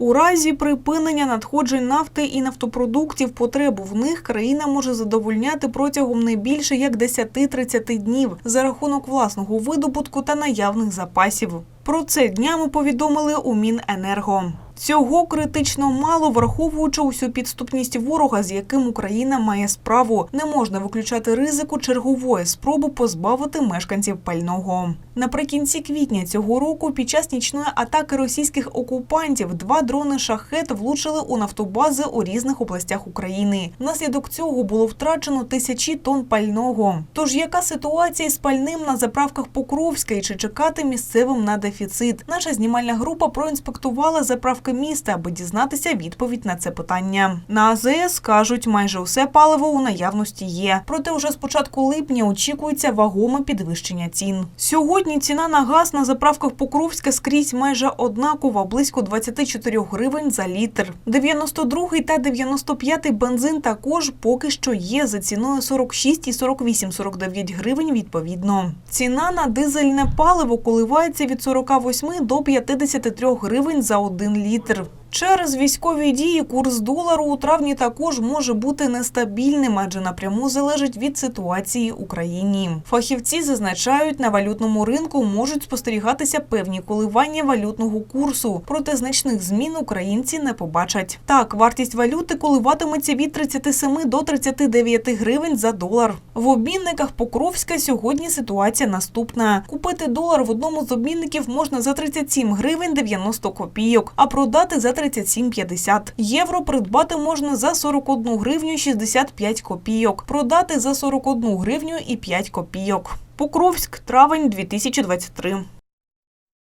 У разі припинення надходжень нафти і нафтопродуктів потребу в них країна може задовольняти протягом не більше як 10-30 днів за рахунок власного видобутку та наявних запасів. Про це днями повідомили у Міненерго. Цього критично мало, враховуючи усю підступність ворога, з яким Україна має справу. Не можна виключати ризику чергової спроби позбавити мешканців пального. Наприкінці квітня цього року, під час нічної атаки російських окупантів, два дрони шахет влучили у нафтобази у різних областях України. Внаслідок цього було втрачено тисячі тонн пального. Тож яка ситуація з пальним на заправках Покровська і чи чекати місцевим на дефіцит? Наша знімальна група проінспектувала заправки міста, аби дізнатися відповідь на це питання. На АЗС кажуть, майже усе паливо у наявності є. Проте вже з початку липня очікується вагоме підвищення цін. Сьогодні ціна на газ на заправках Покровська скрізь майже однакова, близько 24 гривень за літр. 92-й та 95-й бензин також поки що є за ціною 46 і 48-49 гривень відповідно. Ціна на дизельне паливо коливається від 48 до 53 гривень за один літр. литр Через військові дії курс долару у травні також може бути нестабільним, адже напряму залежить від ситуації в Україні. Фахівці зазначають, на валютному ринку можуть спостерігатися певні коливання валютного курсу, проте значних змін українці не побачать. Так, вартість валюти коливатиметься від 37 до 39 гривень за долар. В обмінниках Покровська сьогодні ситуація наступна: купити долар в одному з обмінників можна за 37 гривень 90 копійок, а продати за 37,50. Євро придбати можна за 41 гривню 65 копійок, продати за 41 гривню і 5 копійок. Покровськ, травень 2023.